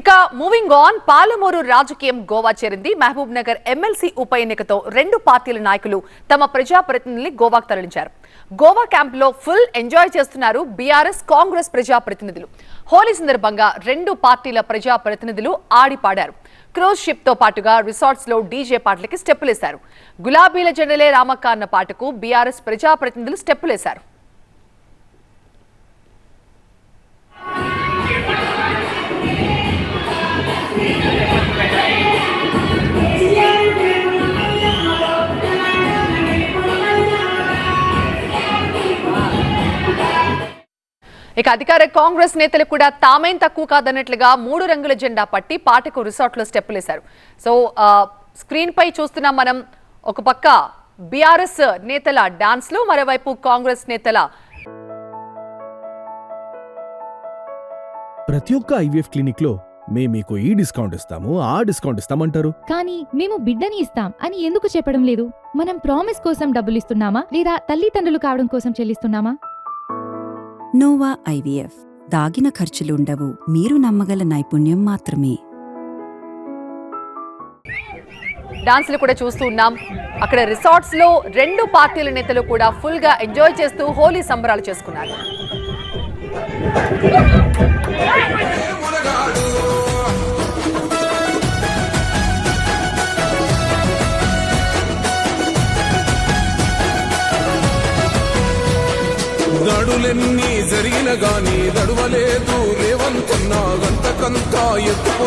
ఇక moving on Palamuru రాజకీయం గోవా చేరింది. మహబూబ్ నగర్ ఎమ్మెల్సీ ఉప ఎన్నికతో రెండు పార్టీల నాయకులు తమ ప్రజాప్రతినిధుల్ని గోవాకు తరలించారు. గోవా క్యాంప్లో ఫుల్ ఎంజాయ్ చేస్తున్నారు బీఆర్ఎస్ కాంగ్రెస్ ప్రజాప్రతినిధులు. హోలీ సందర్భంగా రెండు పార్టీల ప్రజాప్రతినిధులు ఆడిపాడారు. క్రూజ్ షిప్తో పాటుగా రిసార్ట్స్లో డీజే పాటలకి స్టెప్పులేశారు. గులాబీల జెండలే రామక్క అన్న పాటకు బీఆర్ఎస్ ప్రజాప్రతినిధులు స్టెప్పులేశారు. ఇక అధికార కాంగ్రెస్ నేతలు కూడా తామేం తక్కువ కాదన్నట్లుగా మూడు రంగుల జెండా పట్టి పాటకు రిసార్ట్లో స్టెప్పులేశారు. సో స్క్రీన్ పై చూస్తున్నాం మనం ఒక పక్క బీఆర్ఎస్ నేతల డాన్స్లు మరోవైపు కాంగ్రెస్ నేతల ప్రతి ఒక్క ఐవీఎఫ్ క్లినిక్లో మేము మీకు ఈ డిస్కౌంట్ ఇస్తాము ఆ డిస్కౌంట్ ఇస్తామంటారు. కానీ మేము బిడ్డని ఇస్తాం అని ఎందుకు చెప్పడం లేదు? మనం ప్రామిస్ కోసం డబ్బులు ఇస్తున్నామా? లేదా తల్లిదండ్రులు కావడం కోసం చెల్లిస్తున్నామా? Nova IVF. దాగిన ఖర్చులుండవు మీరు నమ్మగల నైపుణ్యం మాత్రమే. డాన్స్లు కూడా చూస్తూ ఉన్నాం. అక్కడ రిసార్ట్స్లో రెండు పార్టీల నేతలు కూడా ఫుల్గా ఎంజాయ్ చేస్తూ హోలీ సంబరాలు చేసుకున్నారు. దడులెన్ని జరిగిన గాని దడువలేదు. రేవంతున్నా గంతకంతా ఎత్తుకు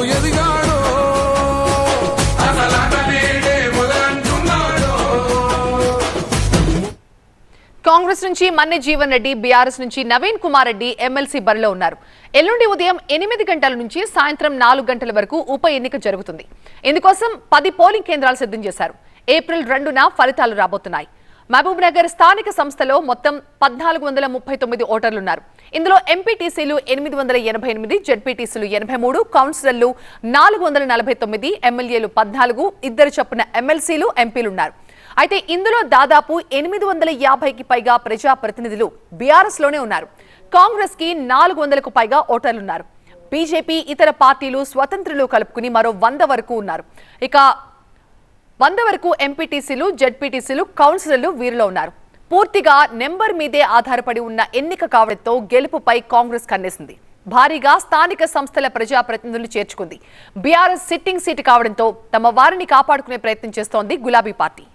కాంగ్రెస్ నుంచి మన్నె జీవన్ రెడ్డి బీఆర్ఎస్ నుంచి నవీన్ కుమార్ రెడ్డి ఎమ్మెల్సీ బరిలో ఉన్నారు. ఎల్లుండి ఉదయం ఎనిమిది గంటల నుంచి సాయంత్రం నాలుగు గంటల వరకు ఉప ఎన్నిక జరుగుతుంది. ఇందుకోసం పది పోలింగ్ కేంద్రాలు సిద్ధం చేశారు. ఏప్రిల్ రెండున ఫలితాలు రాబోతున్నాయి. మహబూబ్నగర్ స్థానిక సంస్థలో మొత్తం పద్నాలుగు వందల ముప్పై తొమ్మిది ఓటర్లున్నారు. ఇందులో ఎంపీటీసీలు ఎనిమిది వందల ఎనభై ఎనిమిది జెడ్పీటీసీలు ఎనభై మూడు కౌన్సిలర్లు నాలుగు వందల నలభై తొమ్మిది ఎమ్మెల్యేలు పద్నాలుగు ఇద్దరు చొప్పున ఎమ్మెల్సీలు ఎంపీలున్నారు. అయితే ఇందులో దాదాపు ఎనిమిది వందల యాభైకి పైగా ప్రజా ప్రతినిధులు ఉన్నారు. కాంగ్రెస్కి నాలుగు వందలకు పైగా ఓటర్లున్నారు. బీజేపీ ఇతర పార్టీలు స్వతంత్రులు కలుపుకుని మరో వంద వరకు ఉన్నారు. ఇక వంద వరకు ఎంపీటీసీలు జడ్పీటీసీలు కౌన్సిలర్లు వీరిలో ఉన్నారు. పూర్తిగా నెంబర్ మీదే ఆధారపడి ఉన్న ఎన్నిక కావడంతో గెలుపుపై కాంగ్రెస్ కన్నేసింది. భారీగా స్థానిక సంస్థల ప్రజాప్రతినిధులు చేర్చుకుంది. బీఆర్ఎస్ సిట్టింగ్ సీటు కావడంతో తమ వారిని కాపాడుకునే ప్రయత్నం చేస్తోంది గులాబీ పార్టీ.